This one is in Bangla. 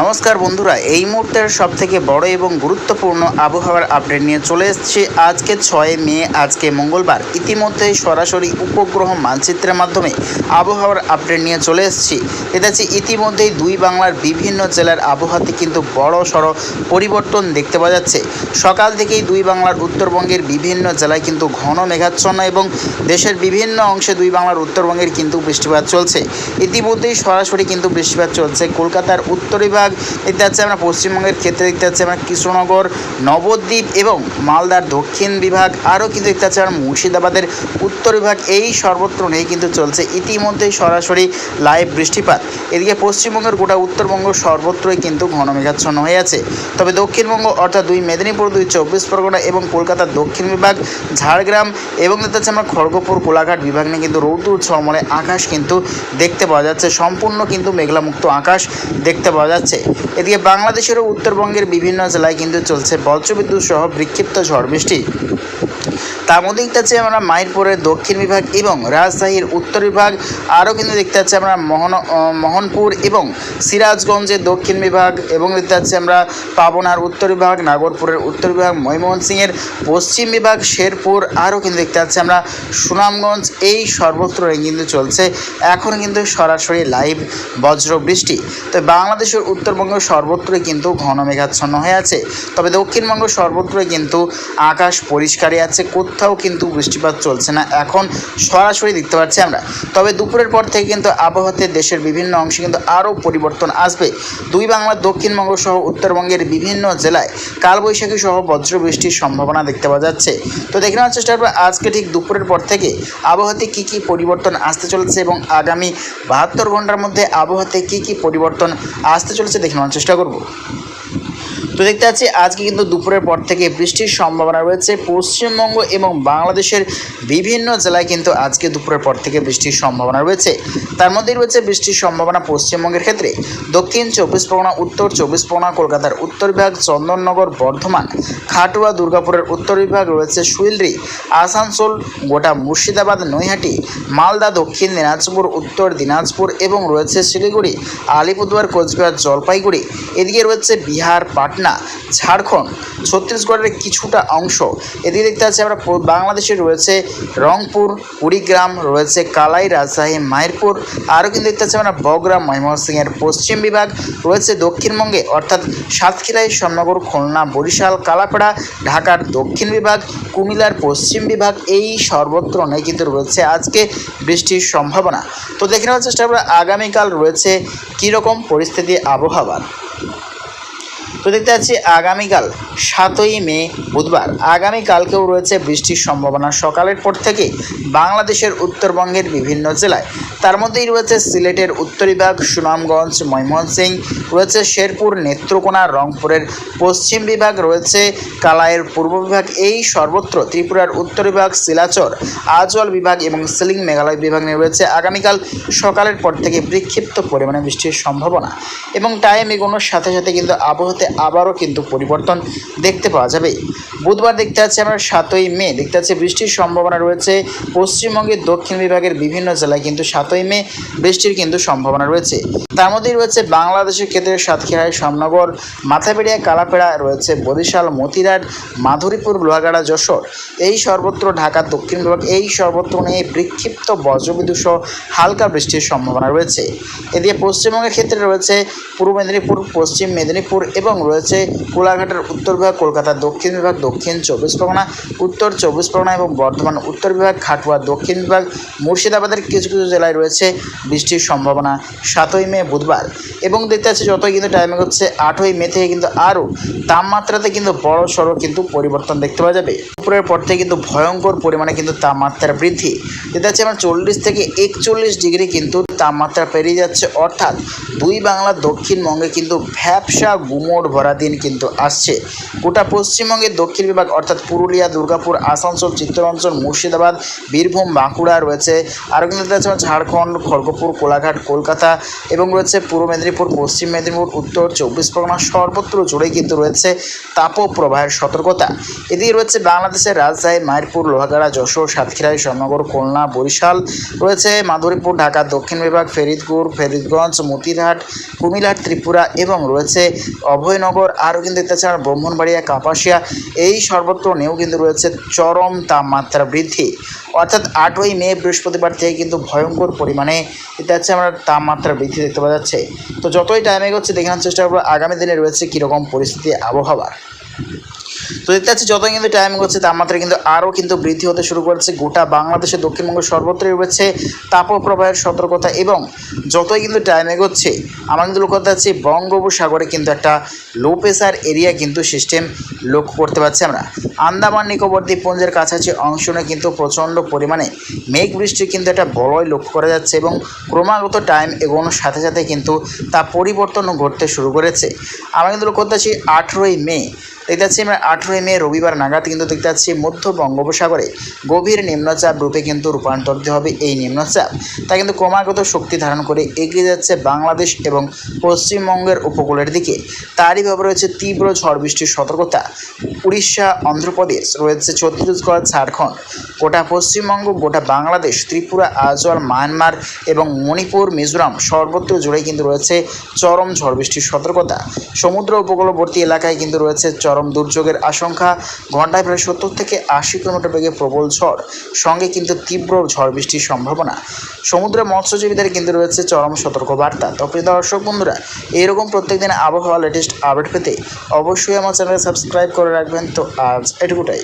নমস্কার বন্ধুরা, এই মুহূর্তের সব থেকে বড় এবং গুরুত্বপূর্ণ আবহাওয়ার আপডেট নিয়ে চলে এসেছি আজকে ছয় মে, আজকে মঙ্গলবার। ইতিমধ্যেই সরাসরি উপগ্রহ মানচিত্রের মাধ্যমে আবহাওয়ার আপডেট নিয়ে চলে এসেছি। হচ্ছে ইতিমধ্যেই দুই বাংলার বিভিন্ন জেলার আবহাওয়াতে কিন্তু বড় সড়ো পরিবর্তন দেখতে পাওয়া যাচ্ছে। সকাল থেকেই দুই বাংলার উত্তরবঙ্গের বিভিন্ন জেলায় কিন্তু ঘন মেঘাচ্ছন্ন এবং দেশের বিভিন্ন অংশে দুই বাংলার উত্তরবঙ্গের কিন্তু বৃষ্টিপাত চলছে। ইতিমধ্যেই সরাসরি কিন্তু বৃষ্টিপাত চলছে। কলকাতার উত্তর বিভাগ, দেখতে পাচ্ছি আমরা পশ্চিমবঙ্গের ক্ষেত্রে, দেখতে পাচ্ছি আমরা কৃষ্ণনগর, নবদ্বীপ এবং মালদার দক্ষিণ বিভাগ, আরও কিন্তু দেখতে পাচ্ছি আমরা মুর্শিদাবাদের উত্তর বিভাগ, এই সর্বত্র নিয়ে কিন্তু চলছে ইতিমধ্যেই সরাসরি লাইভ বৃষ্টিপাত। এদিকে পশ্চিমবঙ্গের গোটা উত্তরবঙ্গ সর্বত্রই কিন্তু ঘন মেঘাচ্ছন্ন হয়ে আছে। তবে দক্ষিণবঙ্গ অর্থাৎ দুই মেদিনীপুর, দুই চব্বিশ পরগনা এবং কলকাতার দক্ষিণ বিভাগ, ঝাড়গ্রাম এবং দেখতে পাচ্ছি আমরা খড়গপুর, কোলাঘাট বিভাগ নিয়ে কিন্তু রৌদ্র ছমলে আকাশ কিন্তু দেখতে পাওয়া যাচ্ছে। সম্পূর্ণ কিন্তু মেঘলামুক্ত আকাশ দেখতে পাওয়া যাচ্ছে। এদিকে বাংলাদেশেরও উত্তরবঙ্গের বিভিন্ন জেলায় কিন্তু চলছে বজ্রবিদ্যুৎ সহ বিক্ষিপ্ত ঝড় বৃষ্টি তার মধ্যে দেখতে পাচ্ছি আমরা মাইরপুরের দক্ষিণ বিভাগ এবং রাজশাহীর উত্তর বিভাগ। আরও কিন্তু দেখতে পাচ্ছি আমরা মোহন মোহনপুর এবং সিরাজগঞ্জের দক্ষিণ বিভাগ এবং দেখতে পাচ্ছি আমরা পাবনার উত্তর বিভাগ, নাগরপুরের উত্তর বিভাগ, ময়মনসিংহের পশ্চিম বিভাগ, শেরপুর। আরও কিন্তু দেখতে পাচ্ছি আমরা সুনামগঞ্জ। এই সর্বত্র কিন্তু চলছে। এখন কিন্তু সরাসরি লাইভ বজ্র বৃষ্টি তো বাংলাদেশের উত্তরবঙ্গ সর্বত্রই কিন্তু ঘন মেঘাচ্ছন্ন হয়ে আছে। তবে দক্ষিণবঙ্গ সর্বত্রই কিন্তু আকাশ পরিষ্কারই আছে, কোথাও কিন্তু বৃষ্টিপাত চলছে না। এখন সরাসরি দেখতে পাচ্ছি আমরা। তবে দুপুরের পর থেকে কিন্তু আবহাওয়াতে দেশের বিভিন্ন অংশে কিন্তু আরও পরিবর্তন আসবে। দুই বাংলার দক্ষিণবঙ্গ সহ উত্তরবঙ্গের বিভিন্ন জেলায় কালবৈশাখী সহ বজ্র বৃষ্টির সম্ভাবনা দেখতে পাওয়া যাচ্ছে। তো দেখে নেওয়ার চেষ্টা করব আজকে ঠিক দুপুরের পর থেকে আবহাওয়াতে কী কী পরিবর্তন আসতে চলেছে এবং আগামী বাহাত্তর ঘণ্টার মধ্যে আবহাওয়াতে কী কী পরিবর্তন আসতে চলেছে দেখে নেওয়ার চেষ্টা করব। তো দেখতে পাচ্ছি, আজকে কিন্তু দুপুরের পর থেকে বৃষ্টির সম্ভাবনা রয়েছে পশ্চিমবঙ্গ এবং বাংলাদেশের বিভিন্ন জেলায় কিন্তু আজকে দুপুরের পর থেকে বৃষ্টির সম্ভাবনা রয়েছে। তার মধ্যেই রয়েছে বৃষ্টির সম্ভাবনা পশ্চিমবঙ্গের ক্ষেত্রে। দক্ষিণ চব্বিশ পরগনা, উত্তর চব্বিশ পরগনা, কলকাতার উত্তর বিভাগ, চন্দননগর, বর্ধমান, খাটুয়া, দুর্গাপুরের উত্তর বিভাগ রয়েছে সুইলরি আসানসোল, গোটা মুর্শিদাবাদ, নৈহাটি, মালদা, দক্ষিণ দিনাজপুর, উত্তর দিনাজপুর এবং রয়েছে শিলিগুড়ি, আলিপুরদুয়ার, কোচবিহার, জলপাইগুড়ি। এদিকে রয়েছে বিহার পাটনা, ঝাড়খণ্ড, ছত্তিশগড়ের কিছুটা অংশ। এদিকে দেখতে পাচ্ছি আমরা বাংলাদেশে রয়েছে রংপুর, কুড়িগ্রাম, রয়েছে কালাই, রাজশাহী মায়েরপুর আরও কিন্তু দেখতে পাচ্ছি আমরা বগুড়া, ময়মনসিংহের পশ্চিম বিভাগ, রয়েছে দক্ষিণবঙ্গে, অর্থাৎ সাতক্ষীরাই শ্যামনগর খুলনা, বরিশাল, কালাপাড়া, ঢাকার দক্ষিণ বিভাগ, কুমিল্লার পশ্চিম বিভাগ, এই সর্বত্র নেই কিন্তু রয়েছে আজকে বৃষ্টির সম্ভাবনা। তো দেখে নেওয়ার চেষ্টা করব, আগামীকাল রয়েছে কীরকম পরিস্থিতি, আবহাওয়ার। তো দেখতে পাচ্ছি আগামীকাল সাতই মে বুধবার। আগামীকালকেও রয়েছে বৃষ্টির সম্ভাবনা। সকালের পর থেকে বাংলাদেশের উত্তরবঙ্গের বিভিন্ন জেলায়। তার মধ্যেই রয়েছে সিলেটের উত্তর বিভাগ সুনামগঞ্জ, ময়মনসিংহ, রয়েছে শেরপুর, নেত্রকোনা, রংপুরের পশ্চিম বিভাগ, রয়েছে কালাইয়ের পূর্ব বিভাগ। এই সর্বত্র ত্রিপুরার উত্তর বিভাগ শিলাচর আজল বিভাগ এবং সিলিং মেঘালয় বিভাগ নিয়ে রয়েছে আগামীকাল সকালের পর থেকে বিক্ষিপ্ত পরিমাণে বৃষ্টির সম্ভাবনা। এবং টাইম এগোনোর সাথে সাথে কিন্তু আবহাওয়াতে আবারও কিন্তু পরিবর্তন দেখতে পাওয়া যাবে। বুধবার দেখতে পাচ্ছি আমরা সাতই মে, দেখতে পাচ্ছি বৃষ্টির সম্ভাবনা রয়েছে। পশ্চিমবঙ্গের দক্ষিণ বিভাগের বিভিন্ন জেলায় কিন্তু সাতই মে বৃষ্টির কিন্তু সম্ভাবনা রয়েছে। তার মধ্যেই রয়েছে বাংলাদেশের ক্ষেত্রে সাতক্ষীরায় শ্যামনগর মাথাপিড়িয়া, কালাপেড়া রয়েছে বরিশাল মতিরাট মাধুরীপুর, লোহাগাড়া, যশোর। এই সর্বত্র ঢাকা, দক্ষিণ বিভাগ এই সর্বত্র নিয়ে বিক্ষিপ্ত বজ্রবিদ্যুৎ সহ হালকা বৃষ্টির সম্ভাবনা রয়েছে। এদিকে পশ্চিমবঙ্গের ক্ষেত্রে রয়েছে পূর্ব মেদিনীপুর, পশ্চিম মেদিনীপুর এবং রয়েছে কোলাঘাটের উত্তর বিভাগ, কলকাতার দক্ষিণ বিভাগ, দক্ষিণ চব্বিশ পরগনা, উত্তর চব্বিশ পরগনা এবং বর্ধমান উত্তর বিভাগ, খাটুয়া দক্ষিণ বিভাগ, মুর্শিদাবাদের কিছু কিছু জেলায় রয়েছে বৃষ্টির সম্ভাবনা সাতই মে বুধবার। এবং দেখতে পাচ্ছি যতই কিন্তু টাইমিং হচ্ছে আটই মে থেকে কিন্তু আরও তাপমাত্রাতে কিন্তু বড় সড়ো কিন্তু পরিবর্তন দেখতে পাওয়া যাবে। দুপুরের পর থেকে কিন্তু ভয়ঙ্কর পরিমাণে কিন্তু তাপমাত্রা বৃদ্ধি। দেখতে পাচ্ছি আমার চল্লিশ থেকে একচল্লিশ ডিগ্রি কিন্তু তাপমাত্রা পেরিয়ে যাচ্ছে। অর্থাৎ দুই বাংলার দক্ষিণবঙ্গে কিন্তু ভ্যাবসা গুমোট ভরা দিন কিন্তু আসছে। গোটা পশ্চিমবঙ্গের দক্ষিণ বিভাগ অর্থাৎ পুরুলিয়া, দুর্গাপুর, আসানসোল, চিত্তরঞ্জন, মুর্শিদাবাদ, বীরভূম, বাঁকুড়া রয়েছে। আরও কিন্তু রয়েছে ঝাড়খণ্ড, খড়গপুর, কোলাঘাট, কলকাতা এবং রয়েছে পূর্ব মেদিনীপুর, পশ্চিম মেদিনীপুর, উত্তর চব্বিশ পরগনা সর্বত্র জুড়ে কিন্তু রয়েছে তাপপ্রবাহের সতর্কতা। এদিকে রয়েছে বাংলাদেশের রাজশাহী মায়েরপুর, লোহাগাড়া, যশোর সাতক্ষীরায় শ্যামনগর খুলনা, বরিশাল রয়েছে, মাধুরীপুর, ঢাকা, দক্ষিণ বিভাগ, ফরিদপুর, ফরিদগঞ্জ, মতিরহাট, কুমিল্লার ত্রিপুরা এবং রয়েছে অভয়নগর আরও কিন্তু তাছাড়া ব্রাহ্মণবাড়িয়া, কাপাসিয়া, এই সর্বত্র নিয়েও কিন্তু রয়েছে চরম তাপমাত্রা বৃদ্ধি। অর্থাৎ আটই মে বৃহস্পতিবার থেকে কিন্তু ভয়ঙ্কর পরিমাণে হচ্ছে আমরা তাপমাত্রা বৃদ্ধি দেখতে পাওয়া যাচ্ছে। তো যতই টাইম এগোচ্ছে, দেখানোর চেষ্টা করব, আগামী দিনে রয়েছে কীরকম পরিস্থিতি, আবহাওয়ার। তো দেখতে পাচ্ছি যতই কিন্তু টাইম হচ্ছে তাপমাত্রা কিন্তু আরও কিন্তু বৃদ্ধি হতে শুরু করেছে। গোটা বাংলাদেশের দক্ষিণবঙ্গ সর্বত্রই রয়েছে তাপপ্রবাহের সতর্কতা এবং যতই কিন্তু টাইম এগোচ্ছে, আমরা কিন্তু লক্ষ্য করতে পারছি বঙ্গোপসাগরে কিন্তু একটা লো প্রেশার এরিয়া কিন্তু সিস্টেম লক্ষ্য করতে পারছি আমরা। আন্দামান, নিকোবর দ্বীপপুঞ্জের কাছাকাছি অংশ নিয়ে কিন্তু প্রচণ্ড পরিমাণে মেঘ বৃষ্টির কিন্তু একটা বলয় লক্ষ্য করা যাচ্ছে এবং ক্রমাগত টাইম এগোনোর সাথে সাথে কিন্তু তা পরিবর্তনও ঘটতে শুরু করেছে। আমরা কিন্তু লক্ষ্য করতে পারছি আঠেরোই মে দেখতে পাচ্ছি আমরা আঠেরোই মে রবিবার নাগাদ কিন্তু দেখতে পাচ্ছি মধ্য বঙ্গোপসাগরে গভীর নিম্নচাপ রূপে কিন্তু রূপান্তরিত হবে এই নিম্নচাপ। তা কিন্তু ক্রমাগত শক্তি ধারণ করে এগিয়ে যাচ্ছে বাংলাদেশ এবং পশ্চিমবঙ্গের উপকূলের দিকে। তারই ভাবে রয়েছে তীব্র ঝড় বৃষ্টির সতর্কতা। উড়িষ্যা, অন্ধ্রপ্রদেশ রয়েছে ছত্তিশগড়, ঝাড়খণ্ড। গোটা পশ্চিমবঙ্গ, গোটা বাংলাদেশ, ত্রিপুরা আজওয়াল মায়ানমার এবং মণিপুর, মিজোরাম সর্বত্র জুড়ে কিন্তু রয়েছে চরম ঝড় বৃষ্টির সতর্কতা। সমুদ্র উপকূলবর্তী এলাকায় কিন্তু রয়েছে চরম দুর্যোগের আশঙ্কা। ঘন্টায় প্রায় সত্তর থেকে আশি কিলোমিটার বেগে প্রবল ঝড়। সঙ্গে কিন্তু তীব্র ঝড় বৃষ্টির সম্ভাবনা। সমুদ্রে মৎস্যজীবীদের কিন্তু রয়েছে চরম সতর্কবার্তা। তো প্রিয় দর্শক বন্ধুরা এইরকম প্রত্যেকদিন আবহাওয়া লেটেস্ট আপডেট পেতে অবশ্যই আমার চ্যানেল সাবস্ক্রাইব করে রাখবেন। তো আজ এটুকুটাই।